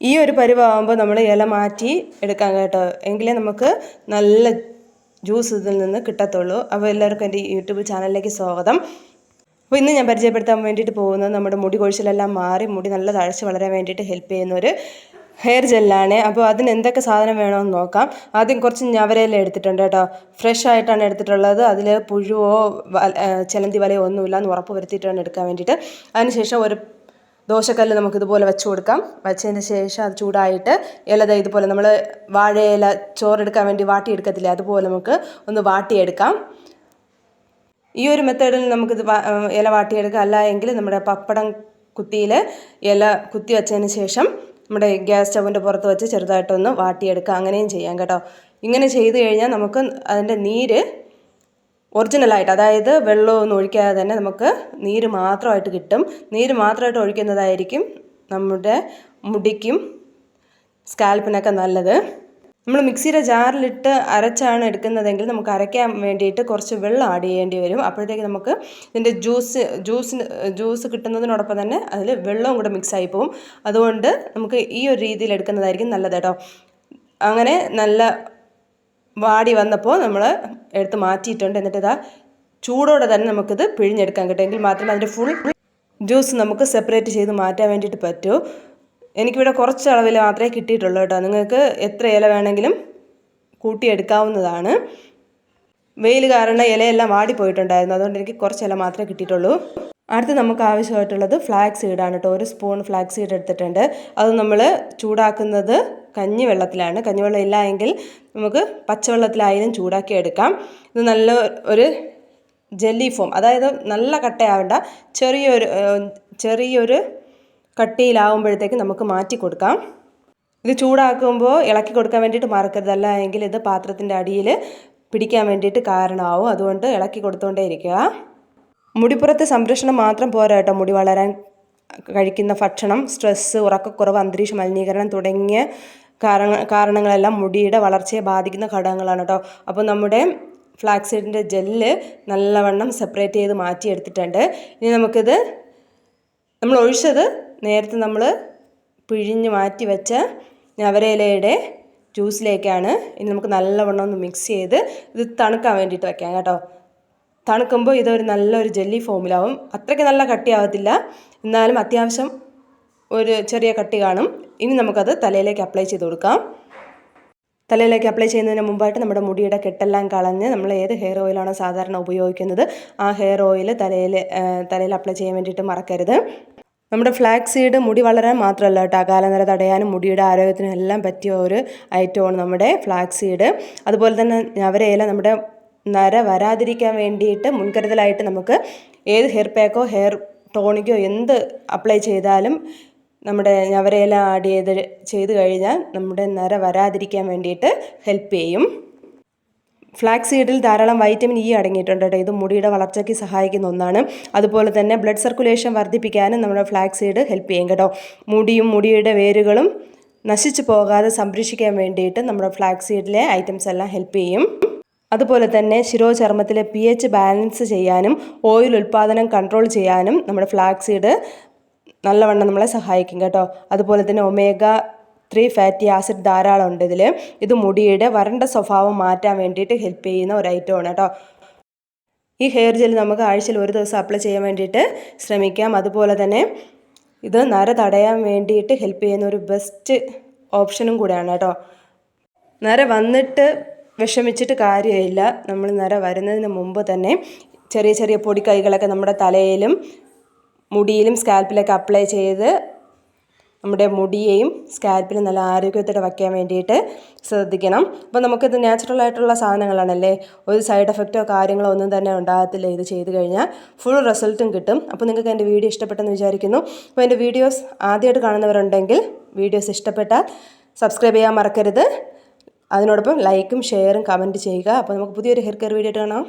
ഈ ഒരു പരുവാകുമ്പോൾ നമ്മൾ ഇല മാറ്റി എടുക്കാം കേട്ടോ. എങ്കിലേ നമുക്ക് നല്ല ജ്യൂസ് ഇതിൽ നിന്ന് കിട്ടത്തുള്ളൂ. അപ്പോൾ എല്ലാവർക്കും എന്റെ യൂട്യൂബ് ചാനലിലേക്ക് സ്വാഗതം. അപ്പോൾ ഇന്ന് ഞാൻ പരിചയപ്പെടുത്താൻ വേണ്ടിയിട്ട് പോകുന്നത് നമ്മുടെ മുടി കൊഴിച്ചിലെല്ലാം മാറി മുടി നല്ല തഴച്ച് വളരാൻ വേണ്ടിയിട്ട് ഹെൽപ്പ് ചെയ്യുന്ന ഒരു ഹെയർ ജെല്ലാണ് അപ്പോൾ അതിന് എന്തൊക്കെ സാധനം വേണമെന്ന് നോക്കാം. ആദ്യം കുറച്ച് ഞവരയില എടുത്തിട്ടുണ്ട് കേട്ടോ. ഫ്രഷ് ആയിട്ടാണ് എടുത്തിട്ടുള്ളത്. അതിൽ പുഴുവോ ചിലന്തി വലയോ ഒന്നുമില്ല എന്ന് ഉറപ്പ് വരുത്തിയിട്ടാണ് എടുക്കാൻ വേണ്ടിയിട്ട്. അതിനുശേഷം ഒരു ദോശക്കല്ല് നമുക്കിതുപോലെ വെച്ച് കൊടുക്കാം. വെച്ചതിന് ശേഷം അത് ചൂടായിട്ട് ഇലത ഇതുപോലെ നമ്മൾ വാഴയില ചോറെടുക്കാൻ വേണ്ടി വാട്ടിയെടുക്കത്തില്ലേ അതുപോലെ നമുക്ക് ഒന്ന് വാട്ടിയെടുക്കാം. ഈ ഒരു മെത്തേഡിൽ നമുക്കിത് ഇല വാട്ടിയെടുക്കാം. അല്ല എങ്കിൽ നമ്മുടെ പപ്പടം കുത്തിയിൽ ഇല കുത്തി വെച്ചതിന് ശേഷം നമ്മുടെ ഗ്യാസ് സ്റ്റവിന്റെ പുറത്ത് വെച്ച് ചെറുതായിട്ടൊന്ന് വാട്ടിയെടുക്കുക അങ്ങനെയും ചെയ്യാം കേട്ടോ. ഇങ്ങനെ ചെയ്ത് കഴിഞ്ഞാൽ നമുക്ക് അതിന്റെ നീര് ഒറിജിനലായിട്ട് അതായത് വെള്ളമൊന്നും ഒഴിക്കാതെ തന്നെ നമുക്ക് നീര് മാത്രമായിട്ട് കിട്ടും. നീര് മാത്രമായിട്ട് ഒഴിക്കുന്നതായിരിക്കും നമ്മുടെ മുടിക്കും സ്കാൽപ്പിനൊക്കെ നല്ലത്. നമ്മൾ മിക്സിയുടെ ജാറിലിട്ട് അരച്ചാണ് എടുക്കുന്നതെങ്കിൽ നമുക്ക് അരയ്ക്കാൻ വേണ്ടിയിട്ട് കുറച്ച് വെള്ളം ആഡ് ചെയ്യേണ്ടി വരും. അപ്പോഴത്തേക്ക് നമുക്ക് ഇതിന്റെ ജ്യൂസ് ജ്യൂസിന് ജ്യൂസ് കിട്ടുന്നതിനോടൊപ്പം തന്നെ അതിൽ വെള്ളവും കൂടെ മിക്സ് ആയി പോകും അതുകൊണ്ട് നമുക്ക് ഈ ഒരു രീതിയിൽ എടുക്കുന്നതായിരിക്കും നല്ലത് കേട്ടോ. അങ്ങനെ നല്ല വാടി വന്നപ്പോൾ നമ്മൾ എടുത്ത് മാറ്റിയിട്ടുണ്ട്. എന്നിട്ട് ഇതാ ചൂടോടെ തന്നെ നമുക്കിത് പിഴിഞ്ഞെടുക്കാൻ കിട്ടും. എങ്കിൽ മാത്രമേ അതിന്റെ ഫുൾ ജ്യൂസ് നമുക്ക് സെപ്പറേറ്റ് ചെയ്ത് മാറ്റാൻ വേണ്ടിയിട്ട് പറ്റൂ. എനിക്കിവിടെ കുറച്ച് അളവിൽ മാത്രമേ കിട്ടിയിട്ടുള്ളൂ കേട്ടോ. നിങ്ങൾക്ക് എത്ര ഇല വേണമെങ്കിലും കൂട്ടിയെടുക്കാവുന്നതാണ്. വെയിൽ കാരണം ഇലയെല്ലാം വാടിപ്പോയിട്ടുണ്ടായിരുന്നു. അതുകൊണ്ട് എനിക്ക് കുറച്ച് ഇല മാത്രമേ കിട്ടിയിട്ടുള്ളൂ. അടുത്ത് നമുക്ക് ആവശ്യമായിട്ടുള്ളത് ഫ്ലാക്സ് സീഡാണ് കേട്ടോ. ഒരു സ്പൂൺ ഫ്ലാക്സ് സീഡ് എടുത്തിട്ടുണ്ട്. അത് നമ്മൾ ചൂടാക്കുന്നത് കഞ്ഞിവെള്ളത്തിലാണ്. കഞ്ഞിവെള്ളം ഇല്ല എങ്കിൽ നമുക്ക് പച്ചവെള്ളത്തിലായാലും ചൂടാക്കി എടുക്കാം. ഇത് നല്ല ഒരു ജെല്ലി ഫോം അതായത് നല്ല കട്ടയാവേണ്ട. ചെറിയൊരു ചെറിയൊരു കട്ടിയിലാവുമ്പോഴത്തേക്ക് നമുക്ക് മാറ്റി കൊടുക്കാം. ഇത് ചൂടാക്കുമ്പോൾ ഇളക്കി കൊടുക്കാൻ വേണ്ടിയിട്ട് മറക്കരുതല്ല എങ്കിൽ ഇത് പാത്രത്തിന്റെ അടിയിൽ പിടിക്കാൻ വേണ്ടിയിട്ട് കാരണമാവും. അതുകൊണ്ട് ഇളക്കി കൊടുത്തുകൊണ്ടേ ഇരിക്കുക. മുടിപ്പുറത്തെ സംരക്ഷണം മാത്രം പോരാ കേട്ടോ. മുടി വളരാൻ കഴിക്കുന്ന ഭക്ഷണം സ്ട്രെസ്സ് ഉറക്കക്കുറവ് അന്തരീക്ഷ മലിനീകരണം തുടങ്ങിയ കാരണ കാരണങ്ങളെല്ലാം മുടിയുടെ വളർച്ചയെ ബാധിക്കുന്ന ഘടകങ്ങളാണ് കേട്ടോ. അപ്പോൾ നമ്മുടെ ഫ്ലാക്സീഡിന്റെ ജെല്ല് നല്ലവണ്ണം സെപ്പറേറ്റ് ചെയ്ത് മാറ്റിയെടുത്തിട്ടുണ്ട്. ഇനി നമുക്കിത് നമ്മൾ ഒഴിച്ചത് നേരത്തെ നമ്മൾ പിഴിഞ്ഞ് മാറ്റി വെച്ച ഞവരയിലയുടെ ജ്യൂസിലേക്കാണ് ഇനി നമുക്ക് നല്ലവണ്ണം ഒന്ന് മിക്സ് ചെയ്ത് ഇത് തണുക്കാൻ വേണ്ടിയിട്ട് വെക്കാം കേട്ടോ. തണുക്കുമ്പോൾ ഇതൊരു നല്ലൊരു ജെല്ലി ഫോമിലാവും. അത്രയ്ക്ക് നല്ല കട്ടിയാവത്തില്ല. എന്നാലും അത്യാവശ്യം ഒരു ചെറിയ കട്ടി കാണും. ഇനി നമുക്കത് തലയിലേക്ക് അപ്ലൈ ചെയ്ത് കൊടുക്കാം. തലയിലേക്ക് അപ്ലൈ ചെയ്യുന്നതിന് മുമ്പായിട്ട് നമ്മുടെ മുടിയുടെ കെട്ടെല്ലാം കളഞ്ഞ് നമ്മൾ ഏത് ഹെയർ ഓയിലാണോ സാധാരണ ഉപയോഗിക്കുന്നത് ആ ഹെയർ ഓയിൽ തലയിൽ തലയിൽ അപ്ലൈ ചെയ്യാൻ വേണ്ടിയിട്ട് മറക്കരുത്. നമ്മുടെ ഫ്ലാക്സ് സീഡ് മുടി വളരാൻ മാത്രമല്ല കേട്ടോ അകാലനര തടയാനും മുടിയുടെ ആരോഗ്യത്തിനും എല്ലാം പറ്റിയ ഒരു ഐറ്റമാണ് നമ്മുടെ ഫ്ലാക്സ് സീഡ് അതുപോലെ തന്നെ ഞവരയില നമ്മുടെ നര വരാതിരിക്കാൻ വേണ്ടിയിട്ട് മുൻകരുതലായിട്ട് നമുക്ക് ഏത് ഹെയർ പാക്കോ ഹെയർ ടോണിക്കോ എന്ത് അപ്ലൈ ചെയ്താലും നമ്മുടെ ഞവരയില ആഡ് ചെയ്ത് ചെയ്ത് കഴിഞ്ഞാൽ നമ്മുടെ നര വരാതിരിക്കാൻ വേണ്ടിയിട്ട് ഹെൽപ്പ് ചെയ്യും. ഫ്ലാക്സ് സീഡിൽ ധാരാളം വൈറ്റമിൻ ഇ അടങ്ങിയിട്ടുണ്ട് കേട്ടോ. ഇത് മുടിയുടെ വളർച്ചയ്ക്ക് സഹായിക്കുന്ന ഒന്നാണ്. അതുപോലെ തന്നെ ബ്ലഡ് സർക്കുലേഷൻ വർദ്ധിപ്പിക്കാനും നമ്മുടെ ഫ്ലാക്സ് സീഡ് ഹെൽപ്പ് ചെയ്യും കേട്ടോ. മുടിയും മുടിയുടെ വേരുകളും നശിച്ചു പോകാതെ സംരക്ഷിക്കാൻ വേണ്ടിയിട്ട് നമ്മുടെ ഫ്ലാക്സ് സീഡിലെ ഐറ്റംസ് എല്ലാം ഹെൽപ്പ് ചെയ്യും. അതുപോലെ തന്നെ ശിരോചർമ്മത്തിലെ പി എച്ച് ബാലൻസ് ചെയ്യാനും ഓയിൽ ഉൽപ്പാദനം കൺട്രോൾ ചെയ്യാനും നമ്മുടെ ഫ്ലാക്സ് സീഡ് നല്ലവണ്ണം നമ്മളെ സഹായിക്കും കേട്ടോ. അതുപോലെ തന്നെ ഒമേഗ ത്രീ ഫാറ്റി ആസിഡ് ധാരാളം ഉണ്ട് ഇതിൽ ഇത് മുടിയുടെ വരണ്ട സ്വഭാവം മാറ്റാൻ വേണ്ടിയിട്ട് ഹെൽപ്പ് ചെയ്യുന്ന ഒരു ഐറ്റമാണ് കേട്ടോ. ഈ ഹെയർ ജെൽ നമുക്ക് ആഴ്ചയിൽ ഒരു ദിവസം അപ്ലൈ ചെയ്യാൻ വേണ്ടിയിട്ട് ശ്രമിക്കാം. അതുപോലെ തന്നെ ഇത് നര തടയാൻ വേണ്ടിയിട്ട് ഹെൽപ്പ് ചെയ്യുന്ന ഒരു ബെസ്റ്റ് ഓപ്ഷനും കൂടെയാണ് കേട്ടോ. നര വന്നിട്ട് വിഷമിച്ചിട്ട് കാര്യമില്ല. നമ്മൾ നര വരുന്നതിന് മുമ്പ് തന്നെ ചെറിയ ചെറിയ പൊടിക്കൈകളൊക്കെ നമ്മുടെ തലയിലും മുടിയിലും സ്കാൽപ്പിലൊക്കെ അപ്ലൈ ചെയ്ത് നമ്മുടെ മുടിയെയും സ്കാൽപ്പിലും നല്ല ആരോഗ്യത്തോടെ വയ്ക്കാൻ വേണ്ടിയിട്ട് ശ്രദ്ധിക്കണം. അപ്പോൾ നമുക്കിത് നാച്ചുറൽ ആയിട്ടുള്ള സാധനങ്ങളാണല്ലേ? ഒരു സൈഡ് എഫക്റ്റോ കാര്യങ്ങളോ ഒന്നും തന്നെ ഉണ്ടാകത്തില്ല ഇത് ചെയ്ത് കഴിഞ്ഞാൽ. ഫുൾ റിസൾട്ടും കിട്ടും. അപ്പോൾ നിങ്ങൾക്ക് എന്റെ വീഡിയോ ഇഷ്ടപ്പെട്ടെന്ന് വിചാരിക്കുന്നു. അപ്പോൾ എന്റെ വീഡിയോസ് ആദ്യമായിട്ട് കാണുന്നവരുണ്ടെങ്കിൽ വീഡിയോസ് ഇഷ്ടപ്പെട്ടാൽ സബ്സ്ക്രൈബ് ചെയ്യാൻ മറക്കരുത്. അതിനോടൊപ്പം ലൈക്കും ഷെയറും കമന്റ് ചെയ്യുക. അപ്പോൾ നമുക്ക് പുതിയൊരു ഹെയർ കെയർ വീഡിയോ കാണാം.